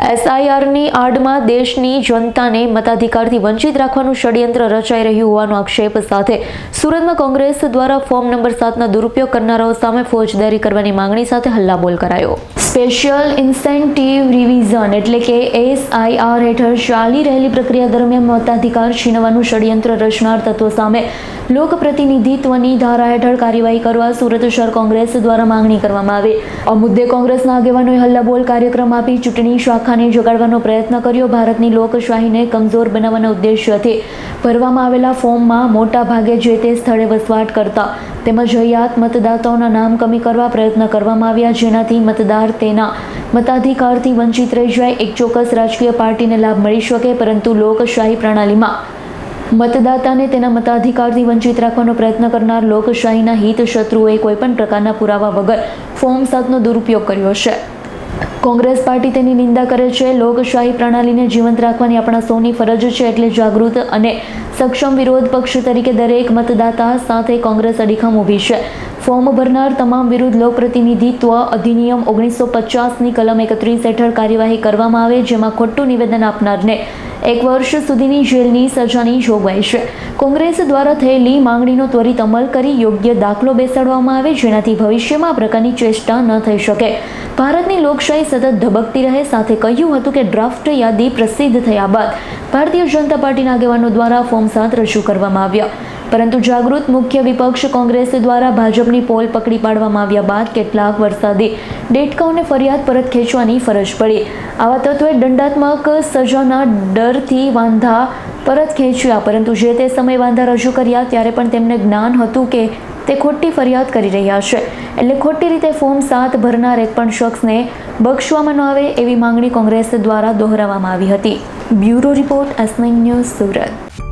એસઆઈઆરની આડમાં દેશની જનતાને મતાધિકારથી વંચિત રાખવાનું ષડયંત્ર રચાઈ રહ્યું હોવાનો આક્ષેપ સાથે સુરતમાં કોંગ્રેસ દ્વારા ફોર્મ નંબર સાતના દુરુપયોગ કરનારાઓ સામે ફોજદારી કરવાની માંગણી સાથે હલ્લાબોલ કરાયો. સ્પેશિયલ ઇન્સેન્ટિવ રિવિઝન એટલે કે એસઆઈઆર હેઠળ ચાલી રહેલી પ્રક્રિયા દરમિયાન મતાધિકાર છીનવાનું ષડયંત્ર રચનાર તત્વો સામે લોકપ્રતિનિધિત્વની ધારા હેઠળ કાર્યવાહી કરવા સુરત શહેર કોંગ્રેસ દ્વારા માંગણી કરવામાં આવી. આ મુદ્દે કોંગ્રેસના આગેવાનોએ હલ્લાબોલ કાર્યક્રમ આપી ચૂંટણી શાખાને જગાડવાનો પ્રયત્ન કર્યો. ભારતની લોકશાહીને કમજોર બનાવવાના ઉદ્દેશ્યથી ભરવામાં આવેલા ફોર્મમાં મોટા ભાગે જે તે સ્થળે વસવાટ કરતા તેમજ હયાત મતદાતાઓના નામ કમી કરવા પ્રયત્ન કરવામાં આવ્યા, જેનાથી મતદાર તેના મતાધિકારથી વંચિત રહી જાય. એક ચોક્કસ રાજકીય પાર્ટીને લાભ મળી શકે, પરંતુ લોકશાહી પ્રણાલીમાં મતદાતાને તેના મતાધિકારથી વંચિત રાખવાનો પ્રયત્ન કરનાર લોકશાહીના હિત શત્રુઓએ કોઈપણ પ્રકારના પુરાવા વગર ફોર્મ સાતનો દુરુપયોગ કર્યો છે કોંગ્રેસ પાર્ટી તેની નિંદા કરે છે. લોકશાહી પ્રણાલીને જીવંત રાખવાની આપણા સૌની ફરજ છે એટલે જાગૃત અને સક્ષમ વિરોધ પક્ષ તરીકે દરેક મતદાતા સાથે કોંગ્રેસ અડીખમ ઊભી છે. ફોર્મ ભરનાર તમામ વિરુદ્ધ લોકપ્રતિનિધિત્વ અધિનિયમ ઓગણીસો પચાસની કલમ એકત્રીસ હેઠળ કાર્યવાહી કરવામાં આવે, જેમાં ખોટું નિવેદન આપનારને એક વર્ષ સુધીની જેલની સજાની જોગવાઈ છે. કોંગ્રેસ દ્વારા થયેલી માંગણીનો ત્વરિત અમલ કરી યોગ્ય દાખલો બેસાડવામાં આવે, જેનાથી ભવિષ્યમાં આ પ્રકારની ચેષ્ટા ન થઈ શકે. ભારતની લોકશાહી સતત ધબકતી રહે, સાથે કહ્યું હતું કે ડ્રાફ્ટ યાદી પ્રસિદ્ધ થયા બાદ ભારતીય જનતા પાર્ટીના આગેવાનો દ્વારા ફોર્મ સાત રજૂ કરવામાં આવ્યા. પરંતુ જાગૃત મુખ્ય વિપક્ષ કોંગ્રેસ દ્વારા ભાજપની પોલ પકડી પાડવામાં આવ્યા બાદ કેટલાક વરસાદી ડેટકાઓને ફરિયાદ પરત ખેંચવાની ફરજ પડી. આવા તત્વે દંડાત્મક સજાના ડરથી વાંધા પરત ખેંચ્યા, પરંતુ જે તે સમયે વાંધા રજૂ કર્યા ત્યારે પણ તેમને જ્ઞાન હતું કે તે ખોટી ફરિયાદ કરી રહ્યા છે. એટલે ખોટી રીતે ફોર્મ સાત ભરનાર એક પણ શખ્સને બક્ષવામાં ન આવે એવી માંગણી કોંગ્રેસ દ્વારા દોહરાવવામાં આવી હતી. Bureau report S news Surat.